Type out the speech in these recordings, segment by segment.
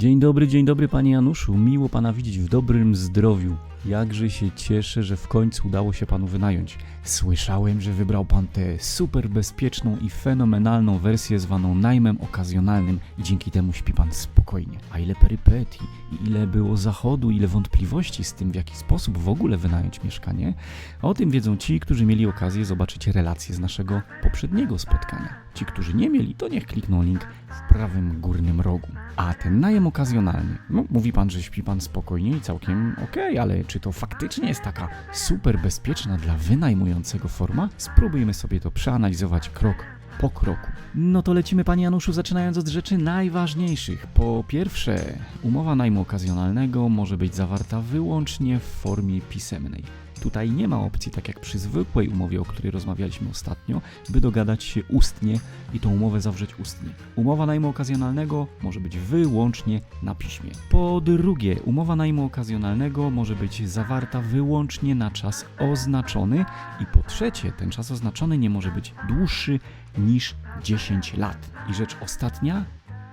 Dzień dobry, dzień dobry panie Januszu. Miło pana widzieć w dobrym zdrowiu. Jakże się cieszę, że w końcu udało się panu wynająć. Słyszałem, że wybrał pan tę super bezpieczną i fenomenalną wersję zwaną najmem okazjonalnym i dzięki temu śpi pan spokojnie. A ile perypetii ile było zachodu, ile wątpliwości z tym, w jaki sposób w ogóle wynająć mieszkanie, o tym wiedzą ci, którzy mieli okazję zobaczyć relacje z naszego poprzedniego spotkania. Ci, którzy nie mieli, to niech klikną link prawym górnym rogu. A ten najem okazjonalny, no mówi pan, że śpi pan spokojnie i całkiem okej, ale czy to faktycznie jest taka super bezpieczna dla wynajmującego forma? Spróbujmy sobie to przeanalizować krok po kroku. No to lecimy, panie Januszu, zaczynając od rzeczy najważniejszych. Po pierwsze, umowa najmu okazjonalnego może być zawarta wyłącznie w formie pisemnej. Tutaj nie ma opcji, tak jak przy zwykłej umowie, o której rozmawialiśmy ostatnio, by dogadać się ustnie i tą umowę zawrzeć ustnie. Umowa najmu okazjonalnego może być wyłącznie na piśmie. Po drugie, umowa najmu okazjonalnego może być zawarta wyłącznie na czas oznaczony i po trzecie, ten czas oznaczony nie może być dłuższy niż 10 lat. I rzecz ostatnia,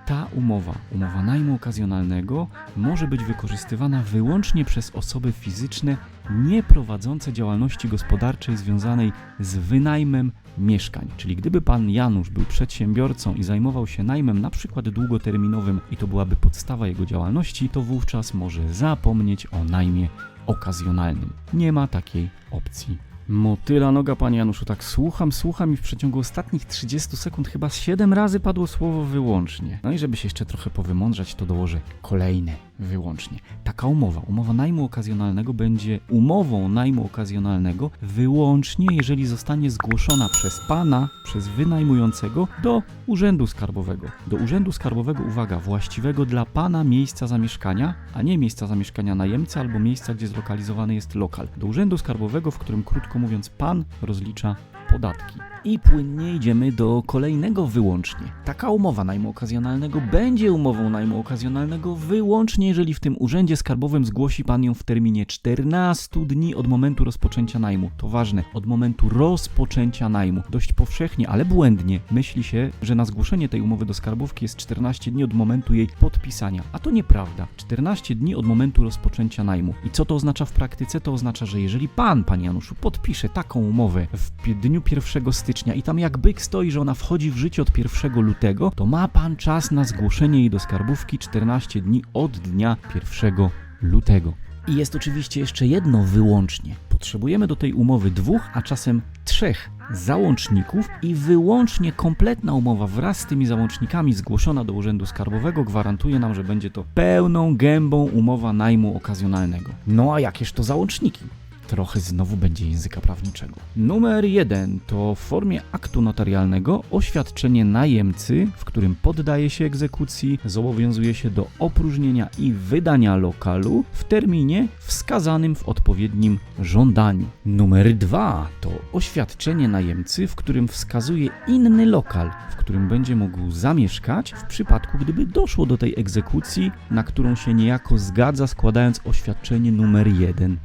ta umowa, umowa najmu okazjonalnego, może być wykorzystywana wyłącznie przez osoby fizyczne nie prowadzące działalności gospodarczej związanej z wynajmem mieszkań. Czyli gdyby pan Janusz był przedsiębiorcą i zajmował się najmem na przykład długoterminowym i to byłaby podstawa jego działalności, to wówczas może zapomnieć o najmie okazjonalnym. Nie ma takiej opcji. Motyla noga, panie Januszu, tak słucham, słucham i w przeciągu ostatnich 30 sekund chyba 7 razy padło słowo wyłącznie. No i żeby się jeszcze trochę powymądrzać, to dołożę kolejne wyłącznie. Taka umowa, umowa najmu okazjonalnego będzie umową najmu okazjonalnego wyłącznie, jeżeli zostanie zgłoszona przez pana, przez wynajmującego do urzędu skarbowego. Do urzędu skarbowego, uwaga, właściwego dla pana miejsca zamieszkania, a nie miejsca zamieszkania najemcy albo miejsca, gdzie zlokalizowany jest lokal. Do urzędu skarbowego, w którym krótko mówiąc pan rozlicza podatki. I płynnie idziemy do kolejnego wyłącznie. Taka umowa najmu okazjonalnego będzie umową najmu okazjonalnego wyłącznie, jeżeli w tym urzędzie skarbowym zgłosi pan ją w terminie 14 dni od momentu rozpoczęcia najmu. To ważne, od momentu rozpoczęcia najmu. Dość powszechnie, ale błędnie myśli się, że na zgłoszenie tej umowy do skarbówki jest 14 dni od momentu jej podpisania. A to nieprawda. 14 dni od momentu rozpoczęcia najmu. I co to oznacza w praktyce? To oznacza, że jeżeli pan, panie Januszu, podpisze taką umowę w dniu 1 stycznia i tam jak byk stoi, że ona wchodzi w życie od 1 lutego, to ma pan czas na zgłoszenie jej do skarbówki 14 dni od dnia 1 lutego. I jest oczywiście jeszcze jedno wyłącznie. Potrzebujemy do tej umowy dwóch, a czasem trzech załączników i wyłącznie kompletna umowa wraz z tymi załącznikami zgłoszona do Urzędu Skarbowego gwarantuje nam, że będzie to pełną gębą umowa najmu okazjonalnego. No a jakież to załączniki? Trochę znowu będzie języka prawniczego. Numer jeden to w formie aktu notarialnego oświadczenie najemcy, w którym poddaje się egzekucji, zobowiązuje się do opróżnienia i wydania lokalu w terminie wskazanym w odpowiednim żądaniu. Numer dwa to oświadczenie najemcy, w którym wskazuje inny lokal, w którym będzie mógł zamieszkać w przypadku, gdyby doszło do tej egzekucji, na którą się niejako zgadza, składając oświadczenie numer jeden.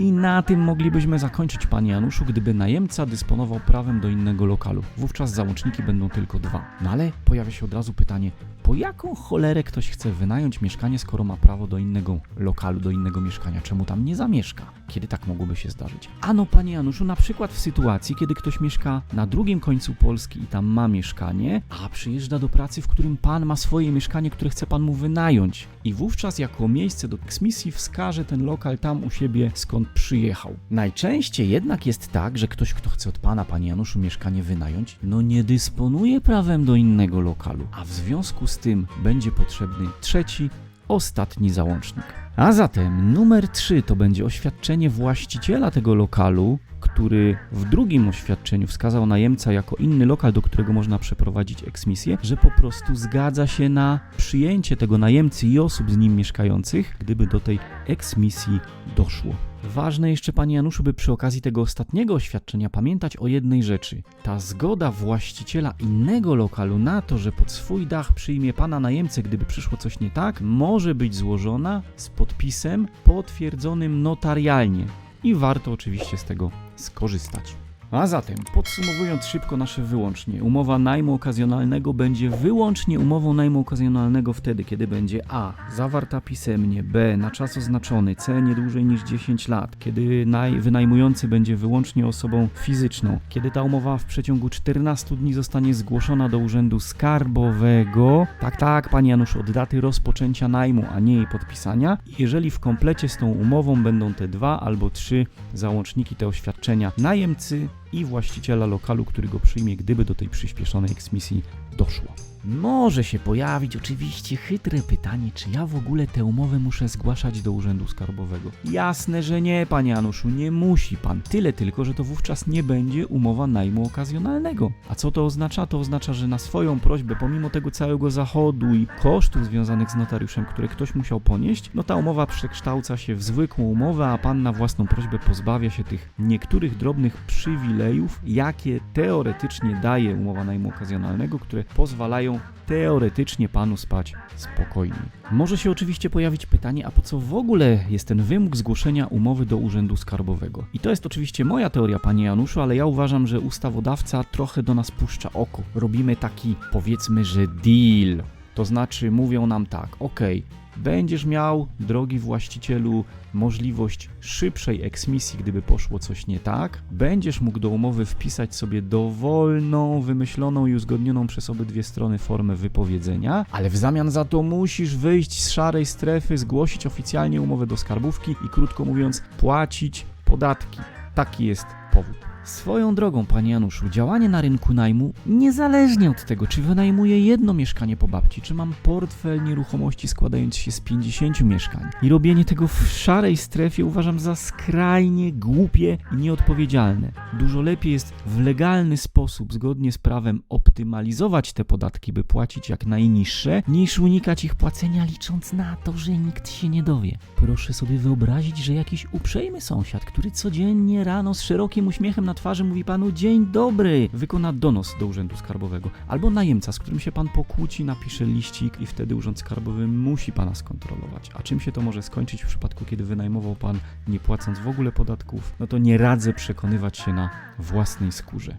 I na tym moglibyśmy zakończyć, panie Januszu, gdyby najemca dysponował prawem do innego lokalu. Wówczas załączniki będą tylko dwa. No ale pojawia się od razu pytanie, po jaką cholerę ktoś chce wynająć mieszkanie, skoro ma prawo do innego lokalu, do innego mieszkania? Czemu tam nie zamieszka? Kiedy tak mogłoby się zdarzyć? Ano, panie Januszu, na przykład w sytuacji, kiedy ktoś mieszka na drugim końcu Polski i tam ma mieszkanie, a przyjeżdża do pracy, w którym pan ma swoje mieszkanie, które chce pan mu wynająć. I wówczas jako miejsce do eksmisji wskaże ten lokal tam u siebie, skąd przyjechał. Najczęściej jednak jest tak, że ktoś, kto chce od pana, panie Januszu, mieszkanie wynająć, no nie dysponuje prawem do innego lokalu, a w związku z tym będzie potrzebny trzeci, ostatni załącznik. A zatem numer 3 to będzie oświadczenie właściciela tego lokalu, który w drugim oświadczeniu wskazał najemca jako inny lokal, do którego można przeprowadzić eksmisję, że po prostu zgadza się na przyjęcie tego najemcy i osób z nim mieszkających, gdyby do tej eksmisji doszło. Ważne jeszcze, panie Januszu, by przy okazji tego ostatniego oświadczenia pamiętać o jednej rzeczy. Ta zgoda właściciela innego lokalu na to, że pod swój dach przyjmie pana najemcę, gdyby przyszło coś nie tak, może być złożona z podpisem potwierdzonym notarialnie. I warto oczywiście z tego skorzystać. A zatem, podsumowując szybko nasze wyłącznie, umowa najmu okazjonalnego będzie wyłącznie umową najmu okazjonalnego wtedy, kiedy będzie a. zawarta pisemnie, b. na czas oznaczony, c. nie dłużej niż 10 lat, kiedy naj, wynajmujący będzie wyłącznie osobą fizyczną, kiedy ta umowa w przeciągu 14 dni zostanie zgłoszona do Urzędu Skarbowego, tak, tak, panie Janusz, od daty rozpoczęcia najmu, a nie jej podpisania, jeżeli w komplecie z tą umową będą te dwa albo trzy załączniki, te oświadczenia najemcy i właściciela lokalu, który go przyjmie, gdyby do tej przyspieszonej eksmisji doszło. Może się pojawić oczywiście chytre pytanie, czy ja w ogóle tę umowę muszę zgłaszać do Urzędu Skarbowego. Jasne, że nie, panie Januszu, nie musi pan. Tyle tylko, że to wówczas nie będzie umowa najmu okazjonalnego. A co to oznacza? To oznacza, że na swoją prośbę, pomimo tego całego zachodu i kosztów związanych z notariuszem, które ktoś musiał ponieść, no ta umowa przekształca się w zwykłą umowę, a pan na własną prośbę pozbawia się tych niektórych drobnych przywilejów, jakie teoretycznie daje umowa najmu okazjonalnego, które pozwalają teoretycznie panu spać spokojnie. Może się oczywiście pojawić pytanie, a po co w ogóle jest ten wymóg zgłoszenia umowy do Urzędu Skarbowego? I to jest oczywiście moja teoria, panie Januszu, ale ja uważam, że ustawodawca trochę do nas puszcza oko. Robimy taki, powiedzmy, że deal. To znaczy mówią nam tak, okej, będziesz miał, drogi właścicielu, możliwość szybszej eksmisji, gdyby poszło coś nie tak. Będziesz mógł do umowy wpisać sobie dowolną, wymyśloną i uzgodnioną przez obydwie strony formę wypowiedzenia, ale w zamian za to musisz wyjść z szarej strefy, zgłosić oficjalnie umowę do skarbówki i krótko mówiąc, płacić podatki. Taki jest powód. Swoją drogą, panie Januszu, działanie na rynku najmu, niezależnie od tego, czy wynajmuję jedno mieszkanie po babci, czy mam portfel nieruchomości składający się z 50 mieszkań, i robienie tego w szarej strefie uważam za skrajnie głupie i nieodpowiedzialne. Dużo lepiej jest w legalny sposób, zgodnie z prawem, optymalizować te podatki, by płacić jak najniższe, niż unikać ich płacenia, licząc na to, że nikt się nie dowie. Proszę sobie wyobrazić, że jakiś uprzejmy sąsiad, który codziennie rano z szerokim uśmiechem na twarzy mówi panu dzień dobry, wykona donos do Urzędu Skarbowego. Albo najemca, z którym się pan pokłóci, napisze liścik i wtedy Urząd Skarbowy musi pana skontrolować. A czym się to może skończyć w przypadku, kiedy wynajmował pan nie płacąc w ogóle podatków? No to nie radzę przekonywać się na własnej skórze.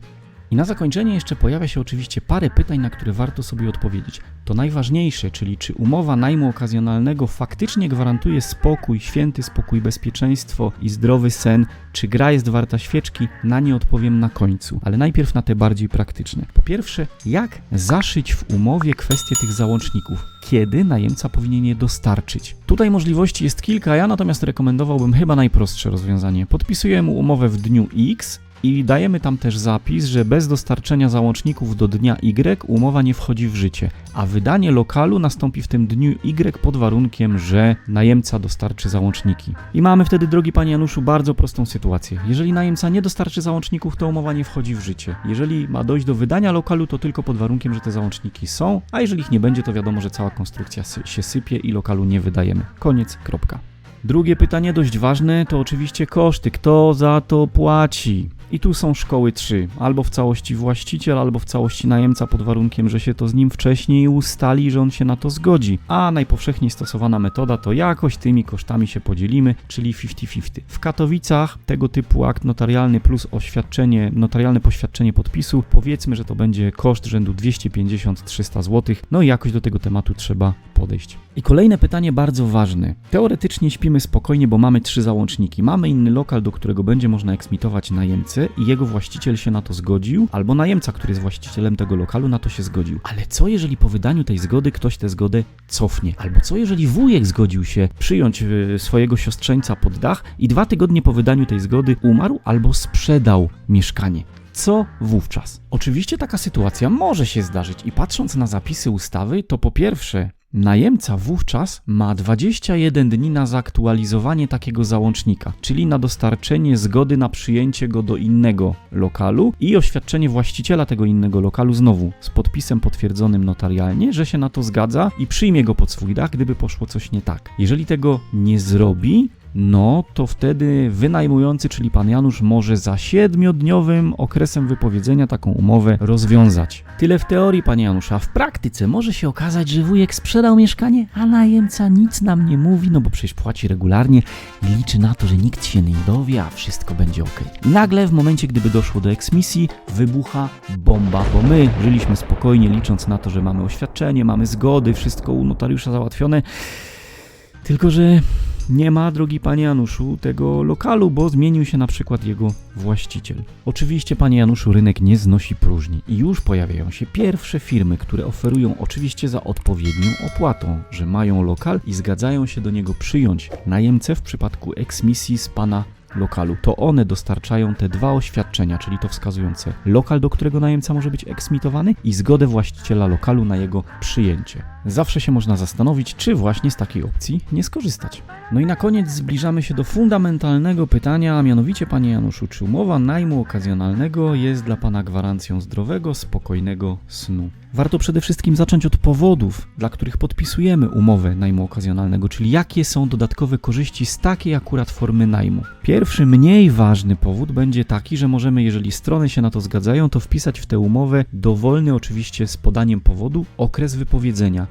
I na zakończenie jeszcze pojawia się oczywiście parę pytań, na które warto sobie odpowiedzieć. To najważniejsze, czyli czy umowa najmu okazjonalnego faktycznie gwarantuje spokój, święty spokój, bezpieczeństwo i zdrowy sen, czy gra jest warta świeczki, na nie odpowiem na końcu, ale najpierw na te bardziej praktyczne. Po pierwsze, jak zaszyć w umowie kwestię tych załączników? Kiedy najemca powinien je dostarczyć? Tutaj możliwości jest kilka, ja natomiast rekomendowałbym chyba najprostsze rozwiązanie. Podpisujemy umowę w dniu X, i dajemy tam też zapis, że bez dostarczenia załączników do dnia Y umowa nie wchodzi w życie, a wydanie lokalu nastąpi w tym dniu Y pod warunkiem, że najemca dostarczy załączniki. I mamy wtedy, drogi panie Januszu, bardzo prostą sytuację. Jeżeli najemca nie dostarczy załączników, to umowa nie wchodzi w życie. Jeżeli ma dojść do wydania lokalu, to tylko pod warunkiem, że te załączniki są, a jeżeli ich nie będzie, to wiadomo, że cała konstrukcja się sypie i lokalu nie wydajemy. Koniec, kropka. Drugie pytanie, dość ważne, to oczywiście koszty. Kto za to płaci? I tu są szkoły trzy. Albo w całości właściciel, albo w całości najemca pod warunkiem, że się to z nim wcześniej ustali, że on się na to zgodzi. A najpowszechniej stosowana metoda to jakoś tymi kosztami się podzielimy, czyli 50-50. W Katowicach tego typu akt notarialny plus oświadczenie, notarialne poświadczenie podpisu, powiedzmy, że to będzie koszt rzędu 250-300 zł. No i jakoś do tego tematu trzeba podejść. I kolejne pytanie bardzo ważne. Teoretycznie śpimy spokojnie, bo mamy trzy załączniki. Mamy inny lokal, do którego będzie można eksmitować najemcę i jego właściciel się na to zgodził, albo najemca, który jest właścicielem tego lokalu, na to się zgodził. Ale co jeżeli po wydaniu tej zgody ktoś tę zgodę cofnie? Albo co jeżeli wujek zgodził się przyjąć y, swojego siostrzeńca pod dach i dwa tygodnie po wydaniu tej zgody umarł albo sprzedał mieszkanie? Co wówczas? Oczywiście taka sytuacja może się zdarzyć i patrząc na zapisy ustawy, to po pierwsze Najemca wówczas ma 21 dni na zaktualizowanie takiego załącznika, czyli na dostarczenie zgody na przyjęcie go do innego lokalu i oświadczenie właściciela tego innego lokalu znowu z podpisem potwierdzonym notarialnie, że się na to zgadza i przyjmie go pod swój dach, gdyby poszło coś nie tak. Jeżeli tego nie zrobi, no to wtedy wynajmujący, czyli pan Janusz, może za siedmiodniowym okresem wypowiedzenia taką umowę rozwiązać. Tyle w teorii, panie. A w praktyce może się okazać, że wujek sprzedał mieszkanie, a najemca nic nam nie mówi, no bo przecież płaci regularnie i liczy na to, że nikt się nie dowie, a wszystko będzie ok. Nagle w momencie, gdyby doszło do eksmisji, wybucha bomba, bo my żyliśmy spokojnie, licząc na to, że mamy oświadczenie, mamy zgody, wszystko u notariusza załatwione. Tylko, że nie ma, drogi panie Januszu, tego lokalu, bo zmienił się na przykład jego właściciel. Oczywiście, panie Januszu, rynek nie znosi próżni i już pojawiają się pierwsze firmy, które oferują oczywiście za odpowiednią opłatą, że mają lokal i zgadzają się do niego przyjąć najemcę w przypadku eksmisji z pana lokalu. To one dostarczają te dwa oświadczenia, czyli to wskazujące lokal, do którego najemca może być eksmitowany i zgodę właściciela lokalu na jego przyjęcie. Zawsze się można zastanowić, czy właśnie z takiej opcji nie skorzystać. No i na koniec zbliżamy się do fundamentalnego pytania, a mianowicie, panie Januszu, czy umowa najmu okazjonalnego jest dla pana gwarancją zdrowego, spokojnego snu? Warto przede wszystkim zacząć od powodów, dla których podpisujemy umowę najmu okazjonalnego, czyli jakie są dodatkowe korzyści z takiej akurat formy najmu. Pierwszy, mniej ważny powód będzie taki, że możemy, jeżeli strony się na to zgadzają, to wpisać w tę umowę dowolny, oczywiście z podaniem powodu, okres wypowiedzenia.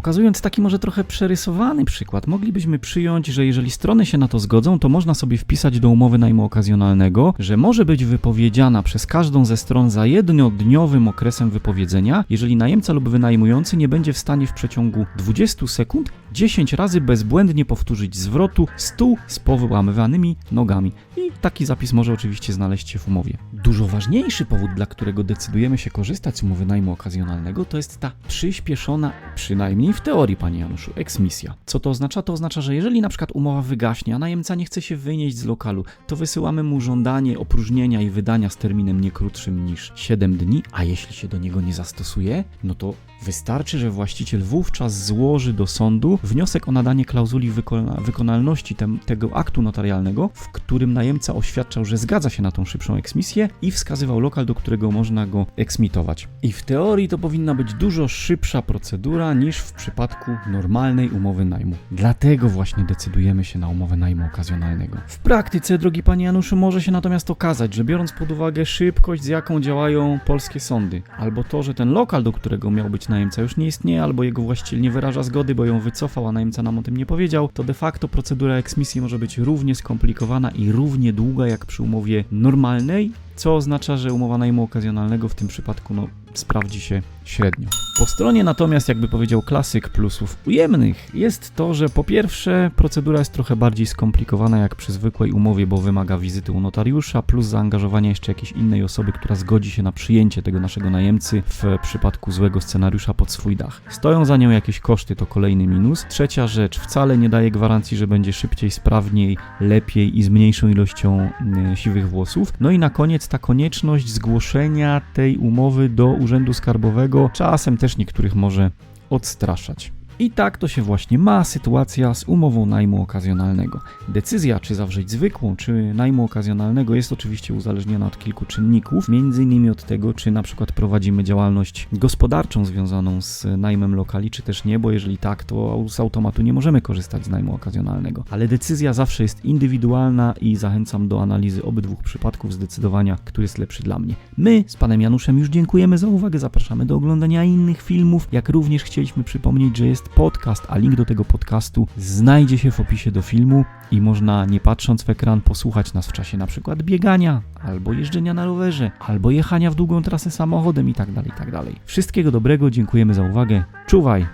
Pokazując taki może trochę przerysowany przykład, moglibyśmy przyjąć, że jeżeli strony się na to zgodzą, to można sobie wpisać do umowy najmu okazjonalnego, że może być wypowiedziana przez każdą ze stron za jednodniowym okresem wypowiedzenia, jeżeli najemca lub wynajmujący nie będzie w stanie w przeciągu 20 sekund 10 razy bezbłędnie powtórzyć zwrotu stół z powyłamywanymi nogami. I taki zapis może oczywiście znaleźć się w umowie. Dużo ważniejszy powód, dla którego decydujemy się korzystać z umowy najmu okazjonalnego, to jest ta przyspieszona, przynajmniej w teorii, panie Januszu, eksmisja. Co to oznacza? To oznacza, że jeżeli na przykład umowa wygaśnie, a najemca nie chce się wynieść z lokalu, to wysyłamy mu żądanie opróżnienia i wydania z terminem nie krótszym niż 7 dni, a jeśli się do niego nie zastosuje, no to wystarczy, że właściciel wówczas złoży do sądu wniosek o nadanie klauzuli wykona wykonalności tem, tego aktu notarialnego, w którym najemca oświadczał, że zgadza się na tą szybszą eksmisję i wskazywał lokal, do którego można go eksmitować. I w teorii to powinna być dużo szybsza procedura niż w przypadku normalnej umowy najmu. Dlatego właśnie decydujemy się na umowę najmu okazjonalnego. W praktyce, drogi panie Januszu, może się natomiast okazać, że biorąc pod uwagę szybkość, z jaką działają polskie sądy, albo to, że ten lokal, do którego miał być najemca już nie istnieje, albo jego właściciel nie wyraża zgody, bo ją wycofał, a najemca nam o tym nie powiedział, to de facto procedura eksmisji może być równie skomplikowana i równie długa jak przy umowie normalnej, co oznacza, że umowa najmu okazjonalnego w tym przypadku no, sprawdzi się średnio. Po stronie natomiast, jakby powiedział klasyk plusów ujemnych, jest to, że po pierwsze procedura jest trochę bardziej skomplikowana jak przy zwykłej umowie, bo wymaga wizyty u notariusza, plus zaangażowania jeszcze jakiejś innej osoby, która zgodzi się na przyjęcie tego naszego najemcy w przypadku złego scenariusza pod swój dach. Stoją za nią jakieś koszty, to kolejny minus. Trzecia rzecz, wcale nie daje gwarancji, że będzie szybciej, sprawniej, lepiej i z mniejszą ilością y, siwych włosów. No i na koniec ta konieczność zgłoszenia tej umowy do Urzędu Skarbowego czasem też niektórych może odstraszać. I tak to się właśnie ma sytuacja z umową najmu okazjonalnego. Decyzja, czy zawrzeć zwykłą, czy najmu okazjonalnego, jest oczywiście uzależniona od kilku czynników, innymi od tego, czy na przykład prowadzimy działalność gospodarczą związaną z najmem lokali, czy też nie, bo jeżeli tak, to z automatu nie możemy korzystać z najmu okazjonalnego. Ale decyzja zawsze jest indywidualna i zachęcam do analizy obydwu przypadków, zdecydowania, który jest lepszy dla mnie. My z panem Januszem już dziękujemy za uwagę, zapraszamy do oglądania innych filmów, jak również chcieliśmy przypomnieć, że jest podcast, a link do tego podcastu znajdzie się w opisie do filmu i można nie patrząc w ekran posłuchać nas w czasie na przykład biegania, albo jeżdżenia na rowerze, albo jechania w długą trasę samochodem itd. itd. Wszystkiego dobrego, dziękujemy za uwagę. Czuwaj!